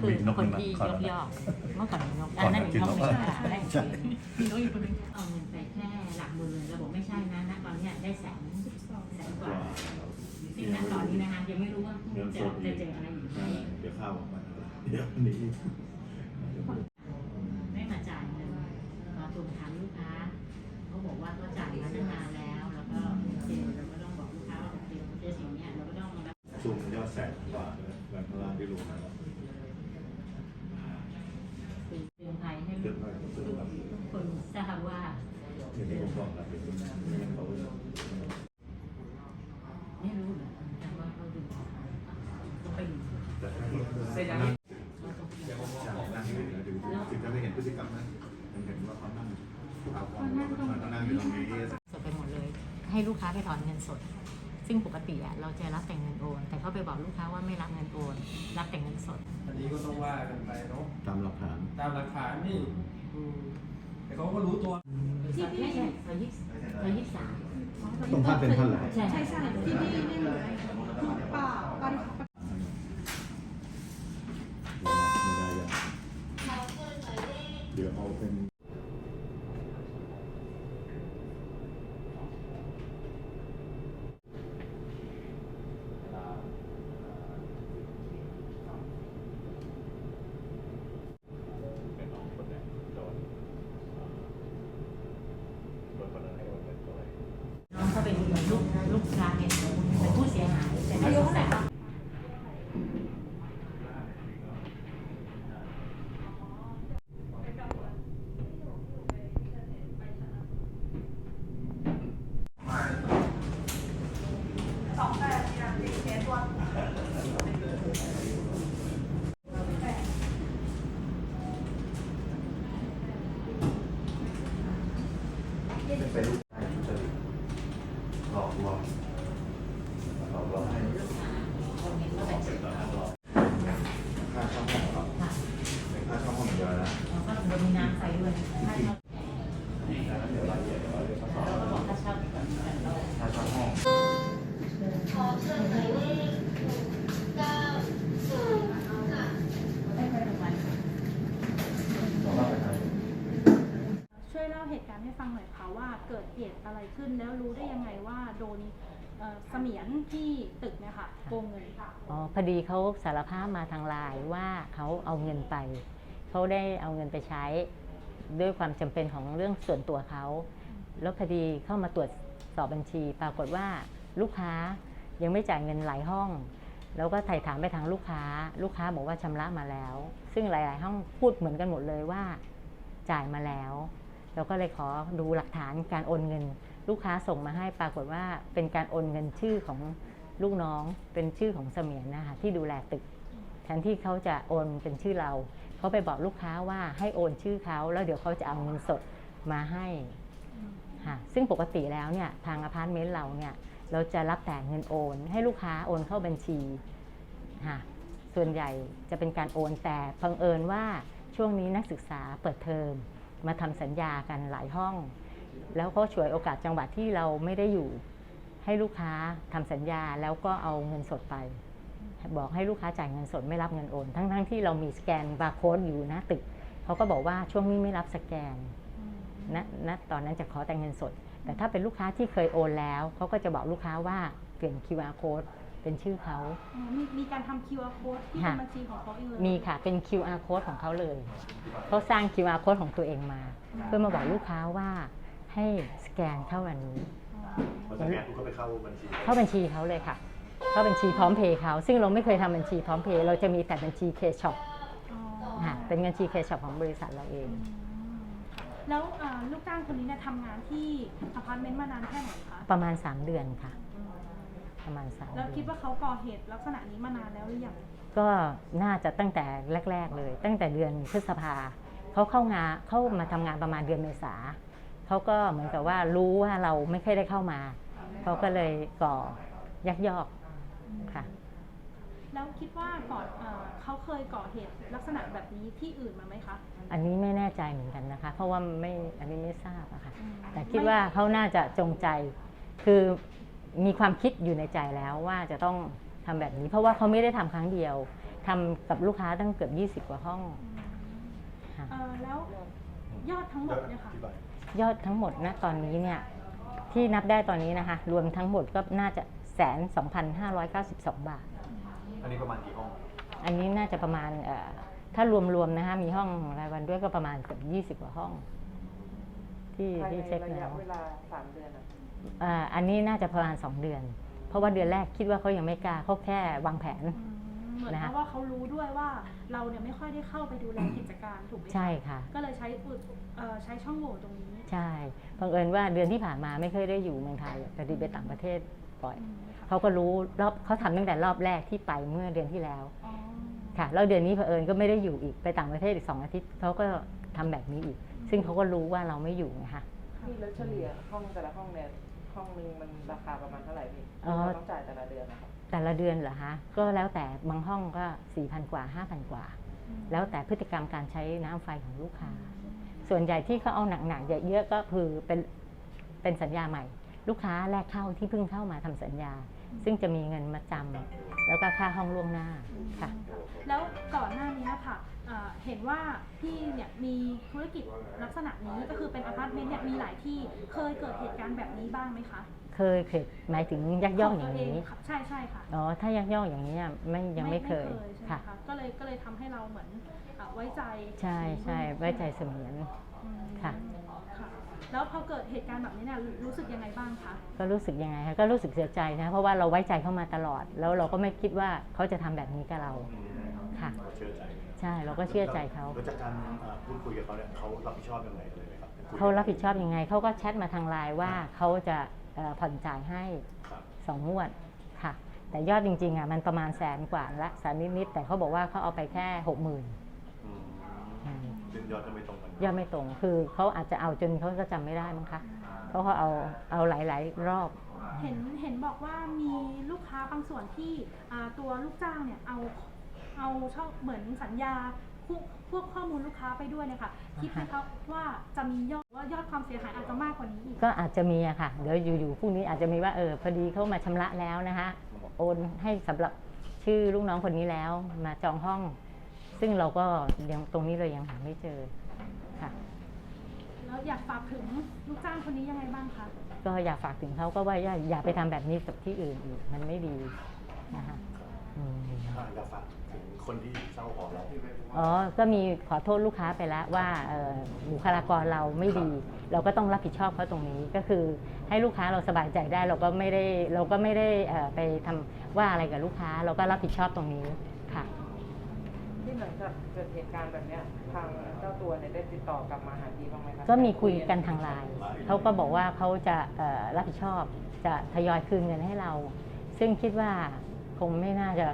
คือมีนกคนมาที่ขอยกรับยอเมื่อก่อนมีนกก่อัอนนนั้นจะมีกินนกนกไม่ใช่ใช่ใช่มีนกอยู่คนนึงเอาเงินไปแค่หลักหมื่นระบบไม่ใช่นะณตอนเนี้ยได้แสนแสนกว่าซึ่งณตอนนี้นะคะยังไม่รู้ว่าเงินสจะดจะเจออะไรอยู่ไหมเดี๋ยวข้าวออกมาเดี๋ยวนี้ไม่มาจ่ายเงินมาทวงถามลูกค้าเขาบอกว่าเขาจ่ายมาตั้งนานแล้วแล้วก็โอเคเราก็ต้องบอกลูกค้าว่าโอเคเจอสิ่งเนี้ยเราก็ต้องรับซุ่มยอดแสนกว่าเลยแบบพลางที่รู้มาแล้ว ไม่รู้เหรอแต่ว่าเขาดูออกต้องไปดูแต่ถ้าเส้นนั้นนั่งอยู่นะถึงถึงจะไม่เห็นพฤติกรรมนะมันเห็นว่าเขานั่งเอาความเขานั่งอยู่ตรงนี้ สดไปหมดเลย ให้ลูกค้าไปถอนเงินสด ซึ่งปกติอะเราจะรับแต่เงินโอน แต่เขาไปบอกลูกค้าว่าไม่รับเงินโอน รับแต่เงินสด อันนี้ก็ต้องว่ากันไปเนาะตามหลักฐาน ตามหลักฐานนี่อืมแต่เขาก็รู้ตัว ไม่ใช่ซอยยี่สิบซอยยี่สิบสามตรงท่านเป็นท่านไหนใช่ใช่ใช่ที่นี่นี่เลยป้าปันเดี๋ยวเอาเป็นเป็นน้องคนแรกโดนโดนคนนั้นให้โอนเงินเท่าไหร่ น้องเขาเป็นลูกลูกค้าเนี่ยเป็นผู้เสียหายแต่ไม่รู้แต่ เป็นลูกชายทุจริต หลอกลวงหลอกลวงให้ คนเห็นว่าเป็น ค่าเช่าห้องครับ ค่ะ เป็นค่าเช่าห้องอย่างเดียวนะ แล้วก็โดนมีน้ำใส่ด้วยค่าเช่า เดี๋ยวรายละเอียดเดี๋ยวเราจะทดสอบ เราก็บอกค่าเช่าก่อนเรา ค่าเช่าห้อง ขอเชิญหมายเลขหนึ่งเก้าศูนย์ค่ะ ได้ไปทุกวัน สองร้อยไปไหน ช่วยเล่าเหตุการณ์ให้ฟังหน่อยค่ะว่าเกิดเหตุอะไรขึ้นแล้วรู้ได้ยังไงว่าโดนเอ่อเสมียนที่ตึกเนี่ยค่ะโกงเงินค่ะ อ๋อพอดีเขาสารภาพมาทางไลน์ว่าเขาเอาเงินไป เขาได้เอาเงินไปใช้ด้วยความจำเป็นของเรื่องส่วนตัวเขาแล้วพอดีเข้ามาตรวจสอบบัญชี ปรากฏว่าลูกค้ายังไม่จ่ายเงินหลายห้อง แล้วก็ไถ่ถามไปทางลูกค้า ลูกค้าบอกว่าชำระมาแล้ว ซึ่งหลาย ๆ ห้องพูดเหมือนกันหมดเลยว่าจ่ายมาแล้ว เราก็เลยขอดูหลักฐานการโอนเงิน ลูกค้าส่งมาให้ปรากฏว่าเป็นการโอนเงินชื่อของลูกน้องเป็นชื่อของเสมียนนะคะที่ดูแลตึก แทนที่เขาจะโอนเป็นชื่อเราเขาไปบอกลูกค้าว่าให้โอนชื่อเขาแล้วเดี๋ยวเขาจะเอาเงินสดมาให้ค่ะซึ่งปกติแล้วเนี่ยทางอพาร์ตเมนต์เราเนี่ยเราจะรับแต่เงินโอน ให้ลูกค้าโอนเข้าบัญชีค่ะส่วนใหญ่จะเป็นการโอนแต่เพังเอิญว่าช่วงนี้นักศึกษาเปิดเทอม มาทำสัญญากันหลายห้อง แล้วก็ฉวยโอกาสจังหวัดที่เราไม่ได้อยู่ ให้ลูกค้าทำสัญญาแล้วก็เอาเงินสดไป บอกให้ลูกค้าจ่ายเงินสดไม่รับเงินโอน ทั้งๆที่เรามีสแกนบาร์โค้ดอยู่หน้าตึกเขาก็บอกว่าช่วงนี้ไม่รับสแกนณณตอนนั้นจะขอแต่เงินสด แต่ถ้าเป็นลูกค้าที่เคยโอนแล้วเขาก็จะบอกลูกค้าว่าเปลี่ยน QR code เป็นชื่อเขา อ๋อมีมีการทำ QR code ที่เป็นบัญชีของเขาเองเลยมีค่ะเป็น QR code ของเขาเลยเขาสร้าง QR code ของตัวเองมา เพื่อมาบอกลูกค้าว่าให้สแกนเข้าอันนี้พอสแกนปุ๊บก็ไปเข้าบัญชี เข้าบัญชีเขาเลยค่ะ เข้าบัญชีพร้อมเพย์เขา ซึ่งเราไม่เคยทำบัญชีพร้อมเพย์เราจะมีแต่บัญชีเคช็อปอ๋อค่ะเป็นบัญชีเคช็อปของบริษัทเราเอง อืมค่ะแล้วอ่าลูกจ้างคนนี้เนี่ยทำงานที่อพาร์ตเมนต์มานานแค่ไหนคะประมาณ 3 เดือนค่ะ ประมาณ3แล้วเดืคิดอนว่าเขาก่อเหตุลักษณะนี้มานานแล้วหรือยังก็น่าจะตั้งแต่แรก ๆ เลย ตั้งแต่เดือนพฤษภาเขาเข้างานเข้ามาทำงานประมาณเดือนเมษาเขาก็เหมือนกับว่ารู้ว่าเราไม่เคยได้เข้ามาเขาก็เลยก่อยักยอกค่ะแล้วคิดว่าก่อนเอ่อเขาเคยก่อเหตุลักษณะแบบนี้ที่อื่นมาไหมคะ อันนี้ไม่แน่ใจเหมือนกันนะคะ เพราะว่าไม่อันนี้ไม่ทราบอะค่ะอืมแต่คิดว่าเขาน่าจะจงใจ คือ มีความคิดอยู่ในใจแล้วว่าจะต้องทำแบบนี้ เพราะว่าเขาไม่ได้ทำครั้งเดียวททำกับลูกค้าตั้งเกือบ 20 กว่าห้องค่ะเอ่อแล้วยอดทั้งหมดเนี่ยค่ะอธิบายยอดทั้งหมดนะตอนนี้เนี่ยที่นับได้ตอนนี้นะคะ รวมทั้งหมดก็น่าจะแสนสองพันห้าร้อยเก้าสิบสองบาท อันนี้ประมาณกี่ห้อง อันนี้น่าจะประมาณเอ่อถ้ารวมๆนะคะมีห้องรายวันด้วยก็ประมาณเกือบยี่สิบ20กว่าห้อง ที่ภายที่ในเช็คระแล้ยะวเวลาสามเดือน อะอ่าอันนี้น่าจะประมาณ 2 เดือน เพราะว่าเดือนแรกคิดว่าเขายังไม่กล้าเขาแค่วางแผนอืมเหมือนนะคะเพราะว่าเขารู้ด้วยว่าเราเนี่ยไม่ค่อยได้เข้าไปดูแลกิจการถูกไหมคะใช่ค่ะ ก็เลยใช้อุดเอ่อใช้ช่องโหว่ตรงนี้ ใช่บังเอิญว่าเดือนที่ผ่านมาไม่เคยได้อยู่เมืองไทยพอดีไปต่างประเทศบ่อยอืมค่ะเขาก็รู้รอบเขาทำตั้งแต่รอบแรกที่ไปเมื่อเดือนที่แล้วอ๋อค่ะแล้วเดือนนี้เผอิญก็ไม่ได้อยู่อีกไปต่างประเทศอีกสองอาทิตย์เขาก็ทำแบบนี้อีก ซึ่งเขาก็รู้ว่าเราไม่อยู่ไงคะพี่แล้วเฉลี่ยห้องแต่ละห้องเนี่ย ห้องหนึงมันราคาประมาณเท่าไหร่พี่อ๋อที่เราต้องจ่ายแต่ละเดือนนะครับแต่ละเดือนเหรอคะก็แล้วแต่บางห้องก็4ี่พันกว่า5้าพันกว่าอืมแล้วแต่พฤติกรรมการใช้น้ำไฟของลูกค้า ส่วนใหญ่ที่เขาเอาหนักๆเยอะๆก็คือเป็นเป็นสัญญาใหม่ ลูกค้าแรกเข้าที่เพิ่งเข้ามาทำสัญญา ซึ่งจะมีเงินมาจำแล้วก็ค่าห้องล่วงหน้าค่ะ แล้วก่อนหน้านี้ค่ะเอ่อเห็นว่าพี่เนี่ยมีธุรกิจลักษณะนี้ก็คือเป็นอพาร์ตเมนต์เนี่ยมีหลายที่เคยเกิดเหตุการณ์แบบนี้บ้างไหมคะเคยเคยหมายถึงยักยอกอย่างนี้นี้ใช่ใช่ค่ะอ๋อ ถ้ายักยอกอย่างนี้อะไม่ยังไม่เคยใช่ไหมค่ะ คะก็เลยก็เลยทำให้เราเหมือนอะไว้ใจใช่ใช่ไว้ใจเสมียน อืมค่ะ ค่ะ แล้วพอเกิดเหตุการณ์แบบนี้เนี่ยรู้สึกยังไงบ้างคะก็รู้สึกยังไงคะก็รู้สึกเสียใจนะ เพราะว่าเราไว้ใจเขามาตลอด แล้วเราก็ไม่คิดว่าเขาจะทำแบบนี้กับเรา ค่ะเราเชื่อใจ ใช่เราก็เชื่อใจเขา แล้วจากการอ่าพูดคุยกับเขาเนี่ยเขารับผิดชอบยังไงเลยไหมครับคุยเขารับผิดชอบยังไง เขาก็แชทมาทางไลน์ว่าเขาจะเอ่อผ่อนจ่ายให้ครับสองงวดค่ะ แต่ยอดจริงๆอะมันประมาณแสนกว่าละแสนนิดๆแต่เขาบอกว่าเขาเอาไปแค่หกหมื่นอืมซึ่งยอดจะไม่ตรงกันยอดไม่ตรงคือเขาอาจจะเอาจนเขาก็จำไม่ได้มั้งคะเพราะเขาเอาเอาหลายๆ รอบ เห็นเห็นบอกว่ามีลูกค้าบางส่วนที่อ่าตัวลูกจ้างเนี่ยเอา เอาช่องเหมือนสัญญาพวกพวกข้อมูลลูกค้าไปด้วยเนี่ยค่ะคิดไหมคะว่าจะมียอดว่ายอดความเสียหายอาจจะมากกว่านี้อีก ก็อาจจะมีอะค่ะ เดี๋ยวอยู่ๆพรุ่งนี้อาจจะมีว่าเออพอดีเขามาชำระแล้วนะคะ โอนให้สำหรับชื่อลูกน้องคนนี้แล้วมาจองห้อง ซึ่งเราก็ยังตรงนี้เรายังหาไม่เจอค่ะ แล้วอยากฝากถึงลูกจ้างคนนี้ยังไงบ้างคะก็อยากฝากถึงเขาก็ว่าอย่าอย่าไปทำแบบนี้กับที่อื่นอีกมันไม่ดีนะคะ อืมอ่าอยากฝากถึงคนที่เช่าหอเราอ๋อ ก็มีขอโทษลูกค้าไปแล้วว่าเอ่อบุคลากรเราไม่ดี เราก็ต้องรับผิดชอบเขาตรงนี้ก็คือให้ลูกค้าเราสบายใจได้เราก็ไม่ได้เราก็ไม่ได้เอ่อไปทำว่าอะไรกับลูกค้าเราก็รับผิดชอบตรงนี้ค่ะ ที่หลังจากเกิดเหตุการณ์แบบเนี้ยทางเจ้าตัวเนี่ยได้ติดต่อกลับมาหาพี่บ้างไหมคะก็มีคุยกันทางไลน์เขาก็บอกว่าเขาจะเอ่อรับผิดชอบจะทยอยคืนเงินให้เรา ซึ่งคิดว่า คงไม่น่าจะ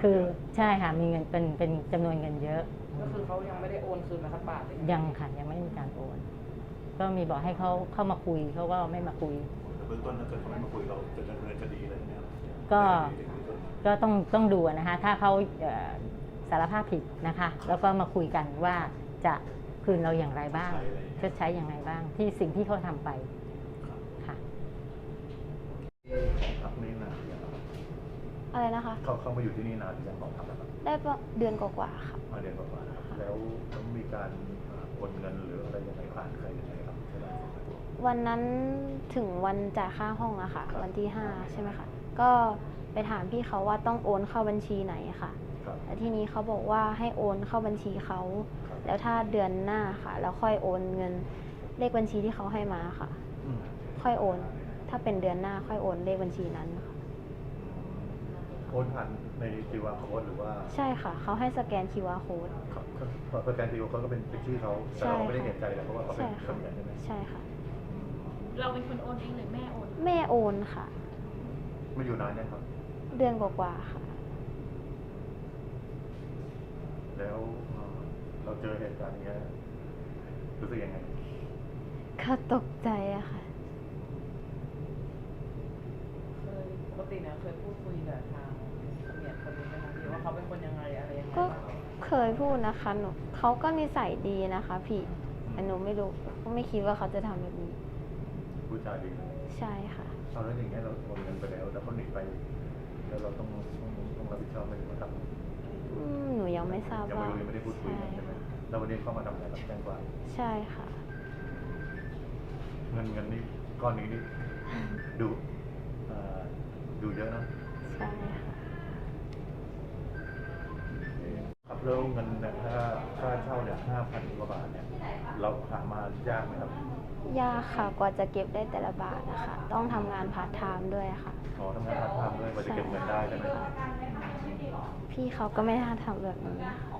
คือใช่ค่ะมีเงินเป็นเป็นจำนวนเงินเยอะ ก็คือเขายังไม่ได้โอนคืนมาสักบาทเลยยังค่ะยังไม่มีการโอน ก็มีบอกให้เขาเข้ามาคุยเขาก็ไม่มาคุย เบื้องต้นถ้าเกิดเขาไม่มาคุยเราจะดำเนินคดีอะไรเนี่ยก็ในเบื้องต้นก็ต้องต้องดูนะคะ ถ้าเขาเอ่อสารภาพผิดนะคะ แล้วก็มาคุยกันว่าจะคืนเราอย่างไรบ้างชดใช้อย่างไรบ้าง ที่สิ่งที่เขาทำไปค่ะพักนี้นานหรื อยังครับอะไรนะคะ เขาเข้ามาอยู่ที่นี่นานหรือยังลองทำนะครับได้ประเดือนกว่าๆค่ะ มาเดือนกว่าๆนะครับแล้วต้องมีการอ่าโอนเงินหรืออะไรยังไงผ่านใครยังไงครับใช่ไหมวันนั้นถึงวันจ่ายค่าห้องอะค่ะวันที่5ใช่ไหมคะก็ไปถามพี่เขาว่าต้องโอนเข้าบัญชีไหนค่ะครับแล้วทีนี้เขาบอกว่าให้โอนเข้าบัญชีเขา ครับแล้วถ้าเดือนหน้าค่ะ แล้วค่อยโอนเงินเลขบัญชีที่เขาให้มาค่ะ อืมค่อยโอน ถ้าเป็นเดือนหน้าค่อยโอนเลขบัญชีนั้นค่ะ โอนผ่านในจีวาโค้ดหรือว่าใช่ค่ะ เขาให้สแกน QR code เขาเขาสแกนจีวาโค้ดก็เป็นเป็นชื่อเขาแต่ใช่เราไม่ได้ค่ะเห็นใจเลยเพราะว่าเขาเป็นใช่คค่ะนเหมือนใช่ไหมใช่ค่ะ เราเป็นคนโอนเองหรือแม่โอน แม่โอนค่ะ มาอยู่นานยังครับ เดือนกว่าๆค่ะ แล้วเอ่อเราเจอเหตุการณ์อย่างเงี้ยรู้สึกยังไง ก็ตกใจอะค่ะ เคย ปกติเนี่ยเคยพูดคุยกับทางเนี่ยคนนี้ไหมคะพี่ว่าเขาเป็นคนยังไงอะไรยังไงก็บ้างเคยพูดนะคะหนูเขาก็นิสัยดีนะคะ พี่แต่หนูไม่รู้ก็ไม่คิดว่าเขาจะทำแบบนี้พูดจาดีนะใช่ค่ะเอาแล้วอย่างเงี้ยเราโอนเงินไปแล้วแล้วเขาหนีไป แล้วเราต้องต้องต้องรับผิดชอบไหมหรือว่าทำอืมหนูยังไม่ทราบยังว่า ไม่รู้ยังไม่ได้พูดคุยกันใช่ไหมแล้ววันนี้เข้ามาทำอะไรรับแจ้งความใช่ค่ะ เงินเงินนี่ก้อนนี้นี่ดูเอ่อดู เยอะนะใช่ค่ะครับแล้วเงินเนี่ยค่าค่าเช่าเนี่ยห้าพันกว่าบาทเนี่ยเราหามายากไหมครับยากค่ะกว่าจะเก็บได้แต่ละบาทนะคะต้องทำงานพาร์ทไทม์ด้วยค่ะ ขอทำงานพาร์ทไทม์ด้วยกว่าจะเก็บเงินได้ใช่ไหมพี่เขาก็ไม่น่าทำแบบนี้ค่ะ